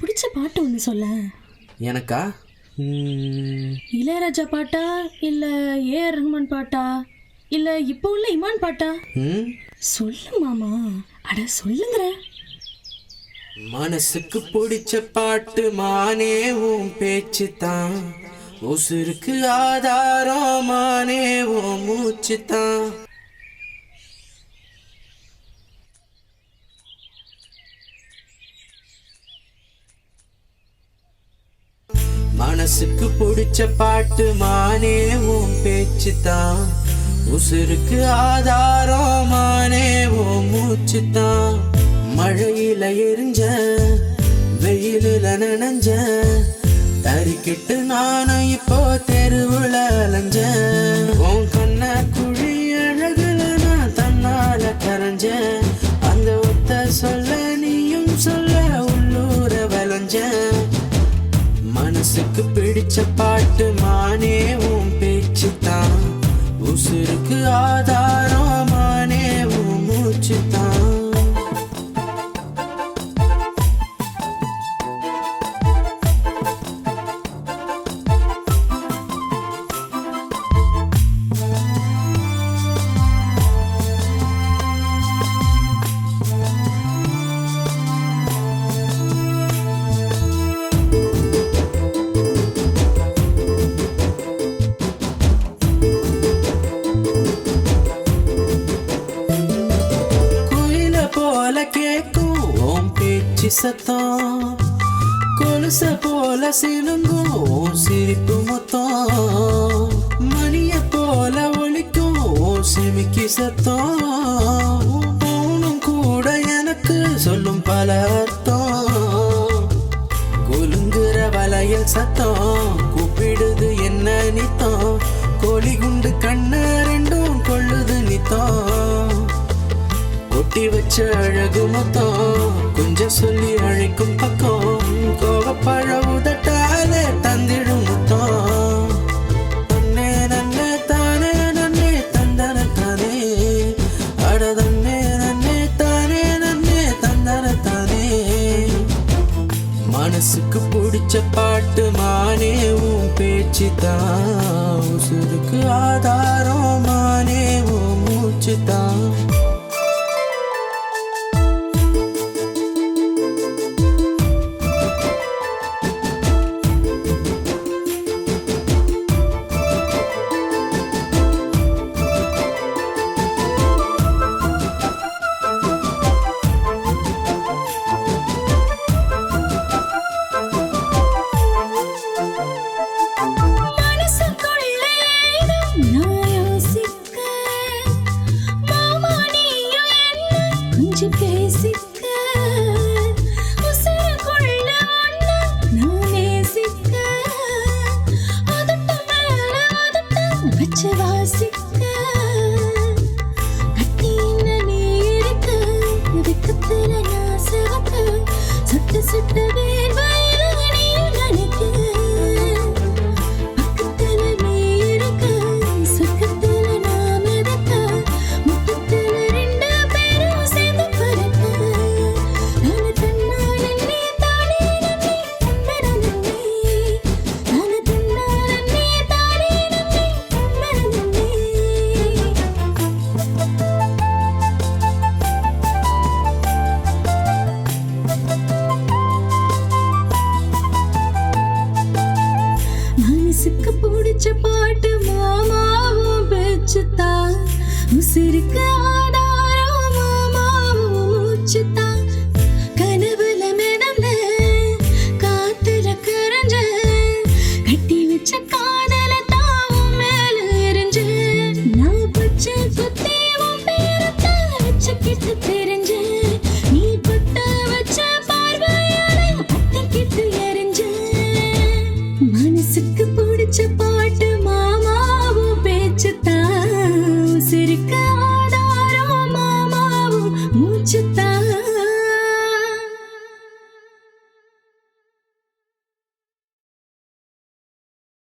பிடிச்ச பாட்டு ஒன்று சொல்ல. எனக்கா? இளையராஜா பாட்டா இல்ல ஏஆர் ரஹ்மான் பாட்டா இல்ல இப்போ உள்ள இமான் பாட்டா? ம். சொல்லு மாமா அட சொல்லுங்கிற. மனசுக்கு பிடிச்ச பாட்டு மானே உன் பேச்சு தான் உசுருக்கு ஆதாரம் மானே உன் மூச்சு தான் மனசுக்கு பிடிச்ச பாட்டு மானே உன் பேச்சு தான் உசுருக்கு ஆதாரம் மானே உன் மூச்சு தான் மழையில எரிஞ்ச வெயிலில் நனைஞ்ச தறிக்கிட்டு நானும் இப்போ தெருவுல அலைஞ்ச உன் கண்ண குழி பிடிச்ச கேக்கும் ஓம் பேச்சு சத்தம். கொலுச போல சிலுங்கும் ஓம் சிரிப்பு மொத்தம். மணிய போல ஒழிக்கும் ஓம் செமிக்கி சத்தம். போனும் கூட எனக்கு சொல்லும் பல அர்த்தம். கொலுங்குற வலையில் சத்தம் கூப்பிடுது என்ன நித்தம். கோழி குண்டு கண்ணு ரெண்டும் கொள்ளுது நித்தம். ஒட்டி வச்ச அழகு மொத்தம். கொஞ்சம் சொல்லி அழைக்கும் பக்கம் கோவப்பழ உதட்டாலே தந்திடும் முத்தம். தன்னே நன்னே தானே நன்னே தந்தன தானே. அட தன்னே நன்னே தானே நன்னே தந்தன தானே. மனசுக்கு பிடிச்ச பாட்டு மானே உன் பேச்சு தான். உசுருக்கு ஆதாரம் மானே உன் மூச்சு தான். கொஞ்சம் பேசிக்க வாசிக்க கட்டின நீ இருக்க விக்கத்துல நான் சிவக்க சுட்டு சுட்டு சிரிக்க